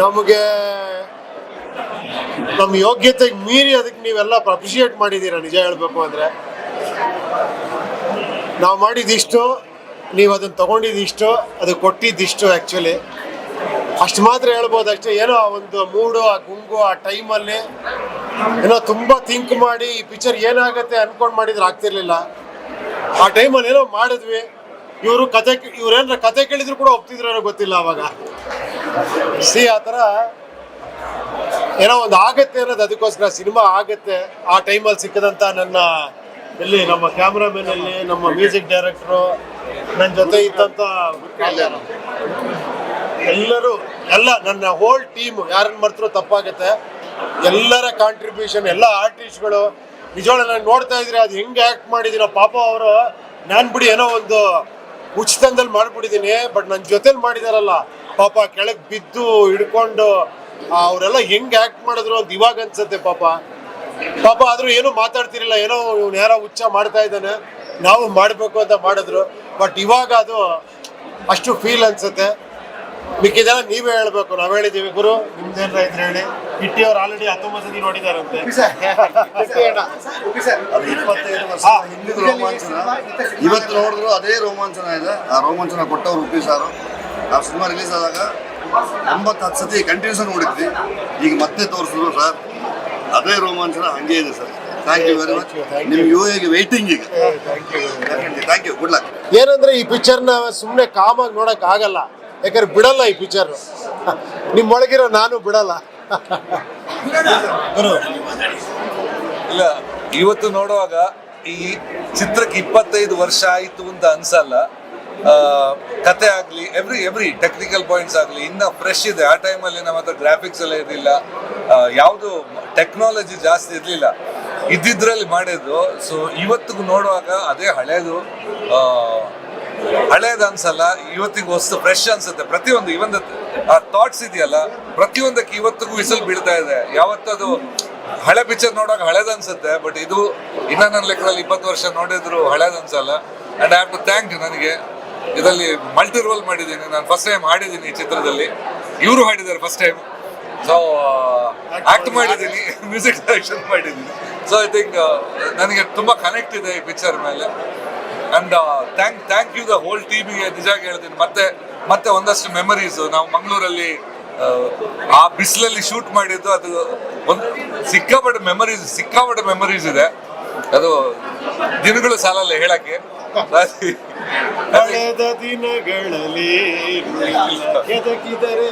ನಮಗೆ ನಮ್ಮ ಯೋಗ್ಯತೆಗೆ ಮೀರಿ ಅದಕ್ಕೆ ನೀವೆಲ್ಲ ಅಪ್ರಿಷಿಯೇಟ್ ಮಾಡಿದ್ದೀರಾ ನಿಜ ಹೇಳಬೇಕು ಅಂದರೆ. ನಾವು ಮಾಡಿದಿಷ್ಟು, ನೀವು ಅದನ್ನು ತೊಗೊಂಡಿದ್ದಿಷ್ಟು ಅದು ಕೊಟ್ಟಿದ್ದಿಷ್ಟು ಆ್ಯಕ್ಚುಲಿ ಅಷ್ಟು ಮಾತ್ರ ಹೇಳ್ಬೋದು ಅಷ್ಟೇ, ಏನೋ ಆ ಒಂದು ಮೂಡು, ಆ ಗುಂಗು, ಆ ಟೈಮಲ್ಲಿ ಏನೋ ತುಂಬ ಥಿಂಕ್ ಮಾಡಿ, ಈ ಪಿಕ್ಚರ್ ಏನಾಗುತ್ತೆ ಅನ್ಕೊಂಡು ಮಾಡಿದ್ರೆ ಆಗ್ತಿರ್ಲಿಲ್ಲ. ಆ ಟೈಮಲ್ಲಿ ಏನೋ ಮಾಡಿದ್ವಿ. ಇವರು ಕತೆ ಇವ್ರೇನಾರ ಕತೆ ಕೇಳಿದ್ರು ಕೂಡ ಒಪ್ತಿದ್ರು ಗೊತ್ತಿಲ್ಲ ಅವಾಗ. ಸಿ ಆ ಥರ ಏನೋ ಒಂದು ಆಗತ್ತೆ ಅನ್ನೋದು ಅದಕ್ಕೋಸ್ಕರ ಸಿನಿಮಾ ಆಗತ್ತೆ. ಆ ಟೈಮಲ್ಲಿ ಸಿಕ್ಕದಂತ ನನ್ನ ಇಲ್ಲಿ ನಮ್ಮ ಕ್ಯಾಮ್ರಾಮನ್ ಅಲ್ಲಿ ನಮ್ಮ ಮ್ಯೂಸಿಕ್ ಡೈರೆಕ್ಟ್ರು ನನ್ನ ಜೊತೆ ಇದ್ದಂತ ಎಲ್ಲರೂ, ಎಲ್ಲ ನನ್ನ ಹೋಲ್ ಟೀಮ್ ಯಾರನ್ನ ಮರ್ತರೂ ತಪ್ಪಾಗತ್ತೆ. ಎಲ್ಲರ ಕಾಂಟ್ರಿಬ್ಯೂಷನ್ ಎಲ್ಲ ಆರ್ಟಿಸ್ಟ್ಗಳು ನಿಜವಾಗ್ಲೂ ನಾನು ನೋಡ್ತಾ ಇದ್ರೆ ಅದು ಹೆಂಗೆ ಆ್ಯಕ್ಟ್ ಮಾಡಿದಿನ ಪಾಪ ಅವರು, ನಾನು ಬಿಡಿ ಏನೋ ಒಂದು ಉಚಿತದಲ್ಲಿ ಮಾಡ್ಬಿಟ್ಟಿದ್ದೀನಿ ಬಟ್ ನನ್ನ ಜೊತೆಲಿ ಮಾಡಿದಾರಲ್ಲ. ಪಾಪ ಕೆಳಗೆ ಬಿದ್ದು ಹಿಡ್ಕೊಂಡು ಅವರೆಲ್ಲ ಹೆಂಗೆ ಆಕ್ಟ್ ಮಾಡಿದ್ರು ಅಂತ ಇವಾಗ ಅನ್ಸುತ್ತೆ ಪಾಪ. ಪಾಪ ಆದ್ರೂ ಏನೂ ಮಾತಾಡ್ತಿರಲಿಲ್ಲ ಏನೋ ಇವ್ನು ಯಾರೋ ಹುಚ್ಚ ಮಾಡ್ತಾ ಇದ್ದಾನೆ ನಾವು ಮಾಡಬೇಕು ಅಂತ ಮಾಡಿದ್ರು. ಬಟ್ ಇವಾಗ ಅದು ಅಷ್ಟು ಫೀಲ್ ಅನ್ಸುತ್ತೆ. ಮಿಕ್ಕಿದೆಲ್ಲ ನೀವೇ ಹೇಳ್ಬೇಕು ನಾವ್ ಹೇಳಿದೀವಿ. ಗುರು ನಿಮ್ದೇನ್ ಇದ್ರೆ ಹೇಳಿ. ಕಿಟ್ಟಿ ಅವ್ರು ಆಲ್ರೆಡಿ ಹತ್ತೊಂಬತ್ತು ಸತಿ ನೋಡಿದಾರಂತೆ. ಅದು ಇಪ್ಪತ್ತೈದು ವರ್ಷ ಹಿಂದಿನ ರೋಮಾಂಚನ. ಇವತ್ತು ನೋಡಿದ್ರು ಅದೇ ರೋಮಾಂಚನ ಇದೆ. ಆ ರೋಮಾಂಚನ ಕೊಟ್ಟವ್ರು ಉಪ್ಪಿ ಸಾರು. ನಾವು ಸಿನಿಮಾ ರಿಲೀಸ್ ಆದಾಗ ಒಂಬತ್ತು ಹತ್ತು ಸತಿ ಕಂಟಿನ್ಯೂಸ್ ನೋಡಿದ್ವಿ. ಈಗ ಮತ್ತೆ ತೋರಿಸಿದ್ರು ಸರ್ ಅದೇ ರೋಮಾಂಚನ ಹಂಗೆ ಇದೆ sir. Thank you very much ನಿಮ್ಮ ಯು ಎಗೆ ಈಗ. ಥ್ಯಾಂಕ್ ಯು ಗುಡ್ ಲಕ್ ಏನಂದ್ರೆ ಈ ಪಿಕ್ಚರ್ನ ಸುಮ್ಮನೆ ಕಾಮಾಗಿ ನೋಡಕ್ ಆಗಲ್ಲ. ಯಾಕಂದ್ರೆ ಬಿಡಲ್ಲ ಈ ಪಿಕ್ಚರ್ ನಿಮ್ಮೊಳಗಿರೋ ನಾನು ಬಿಡಲ್ಲ. ಇಲ್ಲ ಇವತ್ತು ನೋಡುವಾಗ ಈ ಚಿತ್ರಕ್ಕೆ ಇಪ್ಪತ್ತೈದು ವರ್ಷ ಆಯಿತು ಅಂತ ಅನ್ಸಲ್ಲ. ಆ, ಕತೆ ಆಗಲಿ ಎವ್ರಿ ಎವ್ರಿ ಟೆಕ್ನಿಕಲ್ ಪಾಯಿಂಟ್ಸ್ ಆಗಲಿ, ಇನ್ನೂ ಫ್ರೆಶ್ ಇದೆ. ಆ ಟೈಮಲ್ಲಿ ನಮ್ಮ ಹತ್ರ ಗ್ರಾಫಿಕ್ಸ್ ಎಲ್ಲ ಇರಲಿಲ್ಲ. ಯಾವುದು ಟೆಕ್ನಾಲಜಿ ಜಾಸ್ತಿ ಇರಲಿಲ್ಲ. ಇದ್ದಿದ್ರಲ್ಲಿ ಮಾಡಿದ್ದು. ಸೊ ಇವತ್ತಿಗೂ ನೋಡುವಾಗ ಅದೇ ಹಳೇದು. ಹಳೇದು ಅನ್ಸಲ್ಲ, ಇವತ್ತಿಗೂ ಹೊಸ್ತು ಫ್ರೆಶ್ ಅನ್ಸುತ್ತೆ. ಪ್ರತಿಯೊಂದು ಇವನ್ ಆ ಥಾಟ್ಸ್ ಇದೆಯಲ್ಲ, ಪ್ರತಿಯೊಂದಕ್ಕೆ ಇವತ್ತಿಗೂ ವಿಸಲ್ ಬೀಳ್ತಾ ಇದೆ. ಯಾವತ್ತದು ಹಳೆ ಪಿಕ್ಚರ್ ನೋಡೋಕೆ ಹಳೇದು ಅನ್ಸುತ್ತೆ ಬಟ್ ಇದು ಇನ್ನ ನನ್ನ ಲೆಕ್ಕದಲ್ಲಿ ಇಪ್ಪತ್ತು ವರ್ಷ ನೋಡಿದ್ರು ಹಳೇದು ಅನ್ಸಲ್ಲ. And I have to thank ನನಗೆ ಇದರಲ್ಲಿ ಮಲ್ಟಿ ರೋಲ್ ಮಾಡಿದ್ದೀನಿ. ನಾನು ಫಸ್ಟ್ ಟೈಮ್ ಹಾಡಿದ್ದೀನಿ ಈ ಚಿತ್ರದಲ್ಲಿ. ಇವರು ಹಾಡಿದ್ದಾರೆ ಫಸ್ಟ್ ಟೈಮ್ ಸೊ ಆಕ್ಟ್ ಮಾಡಿದ್ದೀನಿ. ಮ್ಯೂಸಿಕ್ ಡೈರೆಕ್ಷನ್ ಮಾಡಿದ್ದೀನಿ. ಸೊ ಐ ಥಿಂಕ್ ನನಗೆ ತುಂಬ ಕನೆಕ್ಟ್ ಇದೆ ಈ ಪಿಕ್ಚರ್ ಮೇಲೆ. And thank thank you the whole ಟೀಮಿಗೆ ನಿಜ ಹೇಳ್ತೀನಿ. ಮತ್ತೆ ಮತ್ತೆ ಒಂದಷ್ಟು ಮೆಮರೀಸ್ ನಾವು ಮಂಗಳೂರಲ್ಲಿ ಆ ಬಿಸಿಲಲ್ಲಿ ಶೂಟ್ ಮಾಡಿದ್ದು ಅದು ಒಂದು ಸಿಕ್ಕಾಪಟ್ಟೆ ಮೆಮರೀಸ್ ಸಿಕ್ಕಾಪಟ್ಟೆ ಮೆಮರೀಸ್ ಇದೆ. ಅದು ದಿನಗಳು ಸಾಲಲ್ಲ ಹೇಳಕ್ಕೆ. ಕಳೆದ ದಿನಗಳಲ್ಲಿ ಕೆದಕಿದರೆ